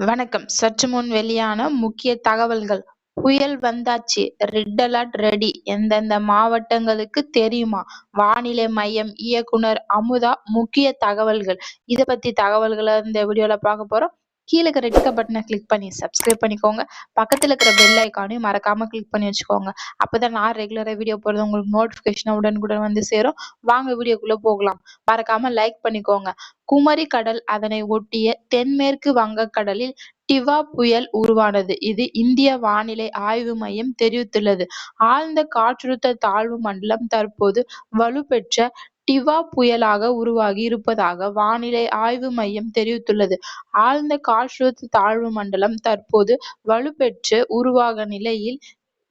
வணக்கம். சற்று முன் வெளியான முக்கிய தகவல்கள். புயல் வந்தாச்சு. ரெட் அலர்ட் ரெடி எந்தெந்த மாவட்டங்களுக்கு தெரியுமா? வானிலை மையம் இயக்குனர் அமுதா முக்கிய தகவல்கள். இத பத்தி தகவல்களை இந்த வீடியோல பார்க்க போறோம். கீழே இருக்கிற ரெட் பட்டனை கிளிக் பண்ணி சப்ஸ்கிரைப் பண்ணிக்கோங்க. பக்கத்துல இருக்கிற பெல் ஐக்கானையும் மறக்காம கிளிக் பண்ணி வச்சுக்கோங்க. அப்பதான் நான் ரெகுலராக வீடியோ போடுறது உங்களுக்கு நோட்டிபிகேஷன் உடனுக்குடன் வந்து சேரும். வாங்க வீடியோக்குள்ளே போகலாம். மறக்காம லைக் பண்ணிக்கோங்க. குமரி கடல் அதனை ஒட்டிய தென்மேற்கு வங்கக்கடலில் டிவா புயல் உருவானது. இது இந்திய வானிலை ஆய்வு மையம் தெரிவித்துள்ளது. ஆழ்ந்த காற்றழுத்த தாழ்வு மண்டலம் தற்போது வலுப்பெற்ற டிவா புயலாக உருவாகி இருப்பதாக வானிலை ஆய்வு மையம் தெரிவித்துள்ளது. ஆழ்ந்த காற்றழுத்த தாழ்வு மண்டலம் தற்போது வலுப்பெற்று உருவாக நிலையில்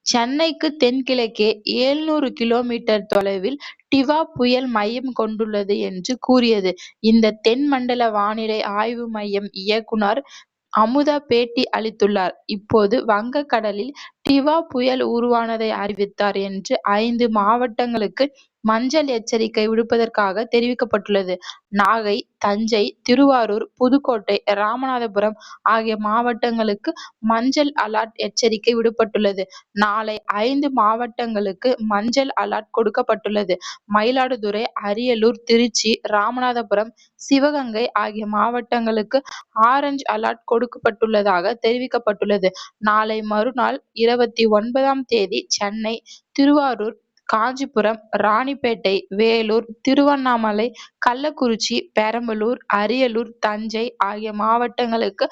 சென்னைக்கு தென்கிழக்கே எழுநூறு கிலோமீட்டர் தொலைவில் டிவா புயல் மையம் கொண்டுள்ளது என்று கூறியது. இந்த தென் மண்டல வானிலை ஆய்வு மையம் இயக்குனர் அமுதா பேட்டி அளித்துள்ளார். இப்போது வங்கக்கடலில் டிவா புயல் உருவானதை அறிவித்தார் என்று ஐந்து மாவட்டங்களுக்கு மஞ்சள் எச்சரிக்கை விடுப்பதற்காக தெரிவிக்கப்பட்டுள்ளது. நாகை தஞ்சை திருவாரூர் புதுக்கோட்டை ராமநாதபுரம் ஆகிய மாவட்டங்களுக்கு மஞ்சள் அலர்ட் எச்சரிக்கை விடுப்பட்டுள்ளது. நாளை ஐந்து மாவட்டங்களுக்கு மஞ்சள் அலர்ட் கொடுக்கப்பட்டுள்ளது. மயிலாடுதுறை அரியலூர் திருச்சி ராமநாதபுரம் சிவகங்கை ஆகிய மாவட்டங்களுக்கு ஆரஞ்சு அலர்ட் கொடுக்கப்பட்டுள்ளதாக தெரிவிக்கப்பட்டுள்ளது. நாளை மறுநாள் இருபத்தி ஒன்பதாம் தேதி சென்னை திருவாரூர் காஞ்சிபுரம் ராணிப்பேட்டை வேலூர் திருவண்ணாமலை கள்ளக்குறிச்சி பெரம்பலூர் அரியலூர் தஞ்சை ஆகிய மாவட்டங்களுக்கு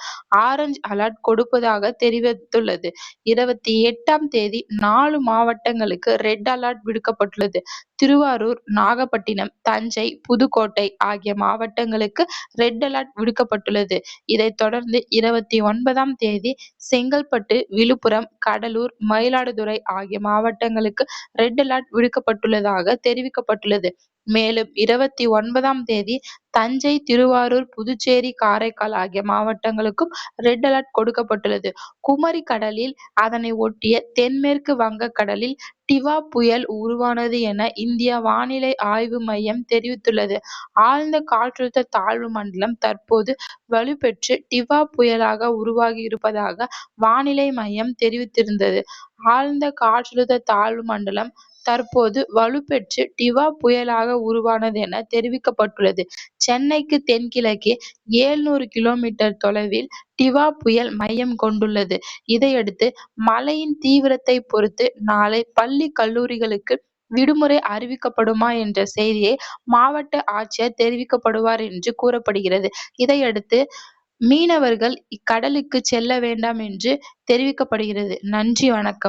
ஆரஞ்சு அலர்ட் கொடுப்பதாக தெரிவித்துள்ளது. இருபத்தி எட்டாம் தேதி நாலு மாவட்டங்களுக்கு ரெட் அலர்ட் விடுக்கப்பட்டுள்ளது. திருவாரூர் நாகப்பட்டினம் தஞ்சை புதுக்கோட்டை ஆகிய மாவட்டங்களுக்கு ரெட் அலர்ட் விடுக்கப்பட்டுள்ளது. இதைத் தொடர்ந்து இருபத்தி ஒன்பதாம் தேதி செங்கல்பட்டு விழுப்புரம் கடலூர் மயிலாடுதுறை ஆகிய மாவட்டங்களுக்கு ரெட் அலர்ட் விடுக்கப்பட்டுள்ளதாக தெரிவிக்கப்பட்டுள்ளது. மேலும் இருபத்தி ஒன்பதாம் தேதி தஞ்சை திருவாரூர் புதுச்சேரி காரைக்கால் ஆகிய மாவட்டங்களுக்கும் ரெட் அலர்ட் கொடுக்கப்பட்டுள்ளது. குமரி கடலில் அதனை ஒட்டிய தென்மேற்கு வங்கக்கடலில் டிவா புயல் உருவானது என இந்திய வானிலை ஆய்வு மையம் தெரிவித்துள்ளது. ஆழ்ந்த காற்றழுத்த தாழ்வு மண்டலம் தற்போது வலுப்பெற்று டிவா புயலாக உருவாகி இருப்பதாக வானிலை மையம் தெரிவித்திருந்தது. ஆழ்ந்த காற்றழுத்த தாழ்வு மண்டலம் தற்போது வலுப்பெற்று டிவா புயலாக உருவானது என தெரிவிக்கப்பட்டுள்ளது. சென்னைக்கு தென்கிழக்கே ஏழ்நூறு கிலோமீட்டர் தொலைவில் டிவா புயல் மையம் கொண்டுள்ளது. இதையடுத்து மழையின் தீவிரத்தை பொறுத்து நாளை பள்ளி கல்லூரிகளுக்கு விடுமுறை அறிவிக்கப்படுமா என்ற செய்தியை மாவட்ட ஆட்சியர் தெரிவிக்கப்படுவார் என்று கூறப்படுகிறது. இதையடுத்து மீனவர்கள் இக்கடலுக்கு செல்ல வேண்டாம் என்று தெரிவிக்கப்படுகிறது. நன்றி வணக்கம்.